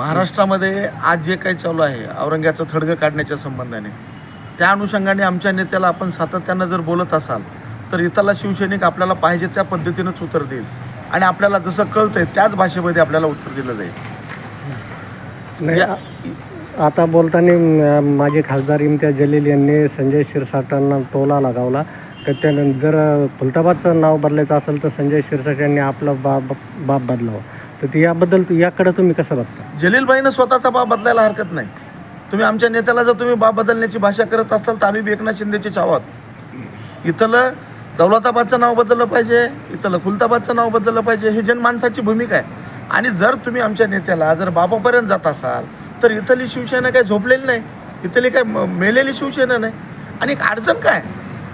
महाराष्ट्रामध्ये आज जे काही चालू आहे औरंग्याचं थडगं काढण्याच्या संबंधाने त्या अनुषंगाने आमच्या नेत्याला आपण सातत्यानं जर बोलत असाल तर इथला शिवसैनिक आपल्याला पाहिजे त्या पद्धतीनंच उत्तर देईल. आणि आपल्याला जसं कळतंय त्याच भाषेमध्ये आपल्याला उत्तर दिलं जाईल. आता बोलताना माजी खासदार इम्तियाज जलील यांनी संजय शिरसाटांना टोला लगावला. तर त्यानं जर खुलताबादचं नाव बदलायचं असेल तर संजय शिरसाट यांनी आपलं बाब बाप बदलावं. तर ते याबद्दल तू याकडे तुम्ही कसं बघता? जलीलबाईनं स्वतःचा बाब बदलायला हरकत नाही. तुम्ही आमच्या नेत्याला जर तुम्ही बाब बदलण्याची भाषा करत असाल तर आम्ही बी एकनाथ शिंदेचे आहोत. इथलं दौलताबादचं नाव बदललं पाहिजे इथलं खुलताबादचं नाव बदललं पाहिजे ही जनमानसाची भूमिका आहे. आणि जर तुम्ही आमच्या नेत्याला जर बाबापर्यंत जात असाल तर इथली शिवसेना काही झोपलेली नाही. इथली काय म- मेलेली शिवसेना नाही. आणि एक अडचण काय?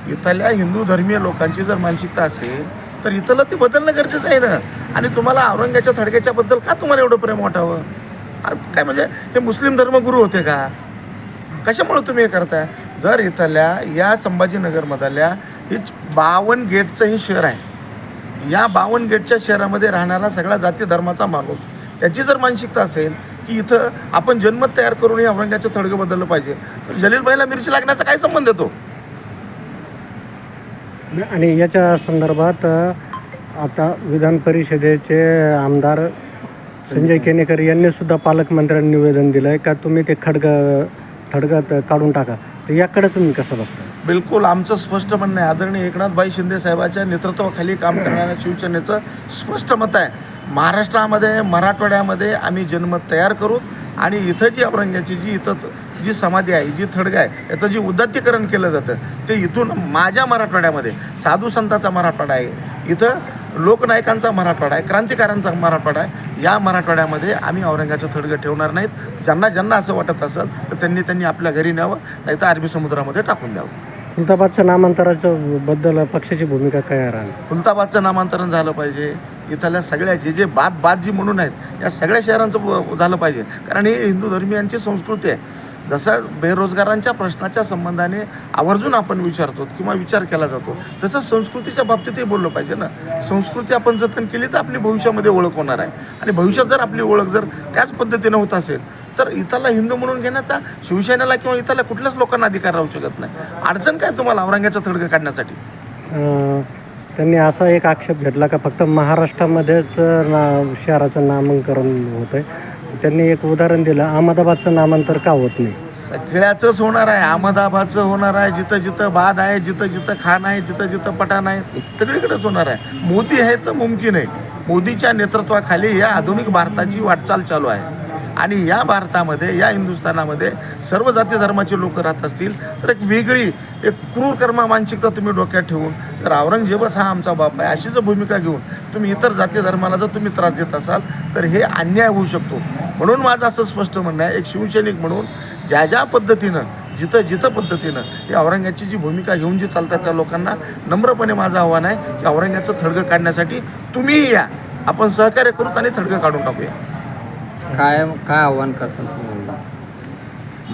इथल्या हिंदू धर्मीय लोकांची जर मानसिकता असेल तर इथलं ते बदलणं गरजेचं आहे ना. आणि तुम्हाला औरंगाच्या थडक्याच्याबद्दल का तुम्हाला एवढं प्रेम वाटावं? काय म्हणजे हे मुस्लिम धर्मगुरू होते का? कशामुळे तुम्ही हे करताय? जर इथल्या या संभाजीनगरमधल्या ही बावन गेटचं हे शहर आहे. या बावन गेटच्या शहरामध्ये राहणारा सगळा जाती धर्माचा माणूस त्याची जर मानसिकता असेल की इथं आपण जन्मत तयार करून हे औरंगाच्या थडगं बदललं पाहिजे तर जलीलबाईला मिरची लागण्याचा काय संबंध येतो आणि याच्या संदर्भात आता विधान परिषदेचे आमदार संजय केनेकर यांनी सुद्धा पालकमंत्र्यांनी निवेदन दिलं आहे का तुम्ही ते खडग थडगत काढून टाका. तर याकडे तुम्ही कसं बघता? बिलकुल आमचं स्पष्ट म्हणणं आहे. आदरणीय एकनाथभाई शिंदे साहेबाच्या नेतृत्वाखाली काम करणाऱ्या शिवसेनेचं स्पष्ट मत आहे. महाराष्ट्रामध्ये मराठवाड्यामध्ये आम्ही जनमत तयार करू आणि इथं जी औरंग्याची जी इथं जी समाधी आहे जी थडगा आहे याचं जे उदात्तीकरण केलं जातं ते इथून माझ्या मराठवाड्यामध्ये साधू संतांचा मराठवाडा आहे. इथं लोकनायकांचा मराठवाडा आहे क्रांतिकारांचा मराठवाडा आहे. या मराठवाड्यामध्ये आम्ही औरंगाचं थडगं ठेवणार नाहीत. ज्यांना ज्यांना असं वाटत असेल तर त्यांनी त्यांनी आपल्या घरी न्यावं नाही तर अरबी समुद्रामध्ये टाकून द्यावं. खुलताबादच्या नामांतराच्या बद्दल पक्षाची भूमिका काय राहणार? खुलताबादचं नामांतरण झालं पाहिजे. इथल्या सगळ्या जे जे बाद बाद जी म्हणून आहेत या सगळ्या शहरांचं झालं पाहिजे. कारण ही हिंदू धर्मियांची संस्कृती आहे. जसं बेरोजगारांच्या प्रश्नाच्या संबंधाने आवर्जून आपण विचारतो किंवा विचार केला जातो. तसं संस्कृतीच्या बाबतीतही बोललं पाहिजे ना. संस्कृती आपण जतन केली तर आपली भविष्यामध्ये ओळख होणार आहे. आणि भविष्यात जर आपली ओळख जर त्याच पद्धतीनं होत असेल तर इथला हिंदू म्हणून घेण्याचा शिवसेनेला किंवा इथल्या कुठल्याच लोकांना अधिकार राहू शकत नाही. अडचण काय तुम्हाला औरंगाचं थडकं काढण्यासाठी? त्यांनी असा एक आक्षेप घेतला का फक्त महाराष्ट्रामध्येच ना शहराचं नामांकरण होत आहे त्यांनी एक उदाहरण दिलं अहमदाबादचं नामांतर का होत नाही? सगळ्याचंच होणार आहे. अहमदाबादचं होणार आहे जिथं जिथं बाद आहे जिथं जिथं खान आहे जिथं जिथं पठाण आहे सगळीकडेच होणार आहे. मोदी आहे तर मुमकिन आहे. मोदीच्या नेतृत्वाखाली या आधुनिक भारताची वाटचाल चालू आहे. आणि या भारतामध्ये या हिंदुस्थानामध्ये सर्व जाती धर्माचे लोक राहत असतील तर एक वेगळी एक क्रूर कर्मा मानसिकता तुम्ही डोक्यात ठेवून तर औरंगजेबच हा आमचा बाप आहे अशीच भूमिका घेऊन तुम्ही इतर जाती धर्माला जर तुम्ही त्रास देत असाल तर हे अन्याय होऊ शकतो. म्हणून माझं असं स्पष्ट म्हणणं आहे एक शिवसैनिक म्हणून ज्या ज्या पद्धतीनं जिथं जिथं पद्धतीनं ही औरंगाची जी भूमिका घेऊन जी चालतात त्या लोकांना नम्रपणे माझं आव्हान आहे की औरंगाचं थडगं काढण्यासाठी तुम्हीही या. आपण सहकार्य करूत आणि थडगं काढून टाकूया. काय काय आव्हान करसाल तुम्ही?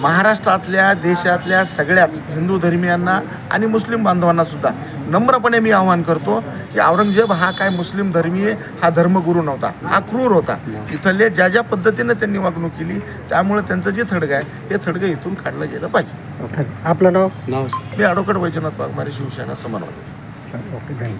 महाराष्ट्रातल्या देशातल्या सगळ्याच हिंदू धर्मियांना आणि मुस्लिम बांधवांना सुद्धा नम्रपणे मी आवाहन करतो की औरंगजेब हा काय मुस्लिम धर्मीय हा धर्मगुरू नव्हता हा क्रूर होता. इथले ज्या ज्या पद्धतीनं त्यांनी वागणूक केली त्यामुळे त्यांचं जे थडगं आहे हे थडगं इथून काढलं गेलं पाहिजे. आपलं नाव? नाव मी ॲडव्होकेट वैजनाथ वाघमारे शिवसेना समन्वय ओके धन्यवाद.